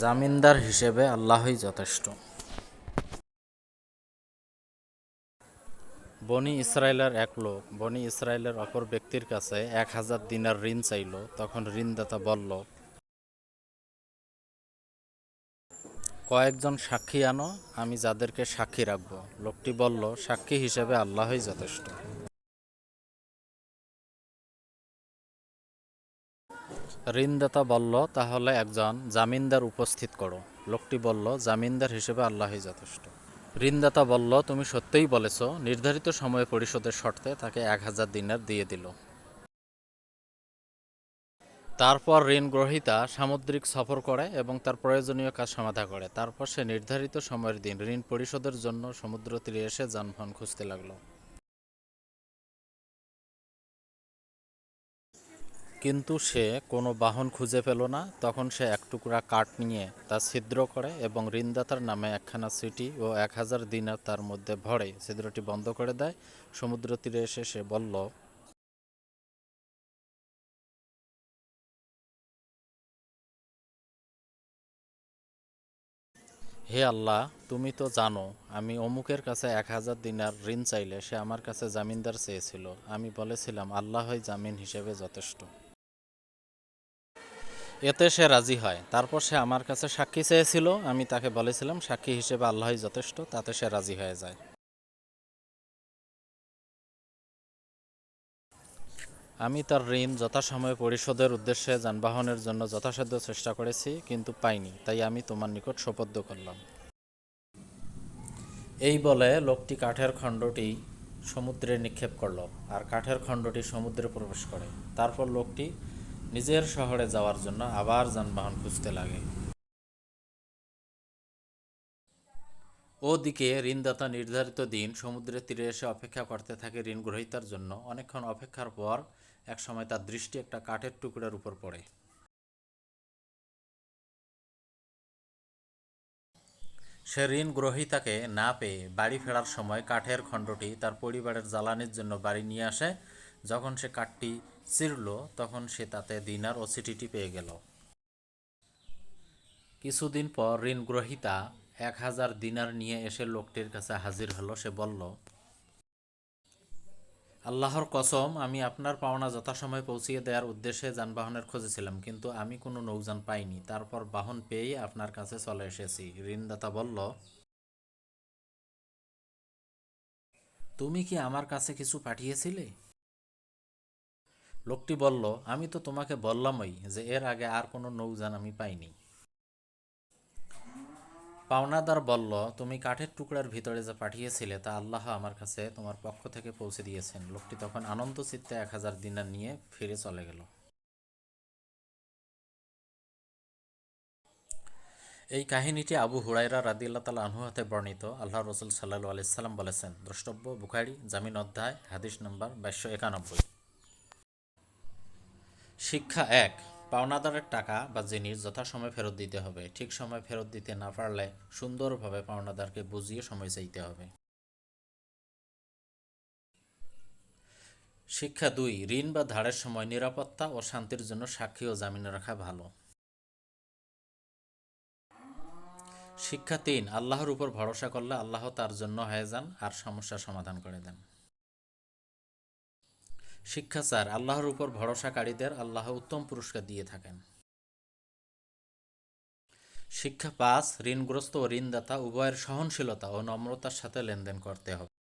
জামিনদার হিসেবে আল্লাহই যথেষ্ট। বনি ইসরায়েলের এক লোক, বনি ইসরায়েলের অপর ব্যক্তির কাছে এক হাজার দিনার ঋণ চাইল, তখন ঋণদাতা বলল, কয়েকজন সাক্ষী আনো, আমি যাদেরকে সাক্ষী রাখব। লোকটি বলল, সাক্ষী হিসেবে আল্লাহই যথেষ্ট। ঋণদাতা বলল, তাহলে একজন জামিনদার উপস্থিত করো। লোকটি বলল, জামিনদার হিসেবে আল্লাহই যথেষ্ট। ঋণদাতা বলল, তুমি সত্যিই বলেছ, নির্ধারিত সময়ে পরিশোধের শর্তে তাকে এক হাজার দিনার দিয়ে দিল। তারপর ঋণ গ্রহীতা সামুদ্রিক সফর করে এবং তার প্রয়োজনীয় কাজ সমাধা করে। তারপর সে নির্ধারিত সময়ের দিন ঋণ পরিশোধের জন্য সমুদ্র তীরে এসে যানবাহন খুঁজতে লাগল। কিন্তু সে কোনো বাহন খুঁজে পেল না। তখন সে এক টুকরা কাঠ নিয়ে তা ছিদ্র করে এবং ঋণদাতার নামে একখানা সিটি ও এক হাজার দিনার তার মধ্যে ভরে ছিদ্রটি বন্ধ করে দেয়। সমুদ্র তীরে এসে সে বলল, হে আল্লাহ, তুমি তো জানো, আমি অমুকের কাছে এক হাজার দিনার ঋণ চাইলে সে আমার কাছে জামিনদার চেয়েছিল। আমি বলেছিলাম, আল্লাহই জামিন হিসেবে যথেষ্ট। এতে সে রাজি হয়। তারপর সে আমার কাছে সাক্ষী চেয়েছিল, আমি তাকে বলেছিলাম, সাক্ষী হিসেবে আল্লাহই যথেষ্ট, তাতে সে রাজি হয়ে যায়। আমি তার ঋণ যথাসময়ে পরিশোধের উদ্দেশ্যে যানবাহনের জন্য যথাসাধ্য চেষ্টা করেছি, কিন্তু পাইনি, তাই আমি তোমার নিকট সোপদ্য করলাম। এই বলে লোকটি কাঠের খণ্ডটি সমুদ্রে নিক্ষেপ করল, আর কাঠের খণ্ডটি সমুদ্রে প্রবেশ করে। তারপর লোকটি নিজের শহরে যাওয়ার জন্য আবার যানবাহন খুঁজতে লাগে। ওদিকে ঋণদাতা নির্ধারিত দিন সমুদ্রের তীরে এসে অপেক্ষা করতে থাকে ঋণ গ্রহীতার জন্য। অনেকক্ষণ অপেক্ষার পর এক সময় তার দৃষ্টি একটা কাঠের টুকরার উপর পড়ে। সে ঋণ গ্রহীতাকে না পেয়ে বাড়ি ফেরার সময় কাঠের খণ্ডটি তার পরিবারের জ্বালানির জন্য বাড়ি নিয়ে আসে। যখন সে কাঠটি চিরল তখন সে তাতে দিনার ও চিঠিটি পেয়ে গেল। কিছুদিন পর ঋণ গ্রহীতা এক হাজার দিনার নিয়ে এসে লোকটির কাছে হাজির হলো। সে বলল, আল্লাহর কসম, আমি আপনার পাওনা যথাসময়ে পৌঁছিয়ে দেওয়ার উদ্দেশ্যে যানবাহনের খুঁজেছিলাম, কিন্তু আমি কোনো নৌযান পাইনি। তারপর বাহন পেয়েই আপনার কাছে চলে এসেছি। ঋণদাতা বলল, তুমি কি আমার কাছে কিছু পাঠিয়েছিলে? লোকটি বলল, আমি তো তোমাকে বললামই যে এর আগে আর কোনো নৌযান আমি পাইনি। পাওনাদার বলল, তুমি কাঠের টুকরার ভিতরে যা পাঠিয়েছিলে তা আল্লাহ আমার কাছে তোমার পক্ষ থেকে পৌঁছে দিয়েছেন। লোকটি তখন আনন্দ চিত্তে এক হাজার দিনার নিয়ে ফিরে চলে গেল। এই কাহিনীটি আবু হুরাইরা রাদিল্লা তালা আনহু হাতে বর্ণিত। আল্লাহ রসুল সাল্লাহ আলাইসাল্লাম বলেছেন, দ্রষ্টব্য, বুখারি, জামিন অধ্যায়, হাদিস নম্বর বাইশশো একানব্বই। শিক্ষা এক, পাওনাদারের টাকা বা জিনিস যথাসময়ে ফেরত দিতে হবে। ঠিক সময় ফেরত দিতে না পারলে সুন্দরভাবে পাওনাদারকে বুঝিয়ে সময় চাইতে হবে। শিক্ষা দুই, ঋণ বা ধারের সময় নিরাপত্তা ও শান্তির জন্য সাক্ষী ও জামিন রাখা ভালো। শিক্ষা তিন, আল্লাহর উপর ভরসা করলে আল্লাহ তার জন্য হয়ে যান আর সমস্যার সমাধান করে দেন। শিক্ষা স্যার, আল্লাহর উপর ভরসাকারীদের আল্লাহ উত্তম পুরস্কার দিয়ে থাকেন। শিক্ষা পাঁচ ঋণগ্রস্ত ও ঋণদাতা উভয়ের সহনশীলতা ও নম্রতার সাথে লেনদেন করতে হবে।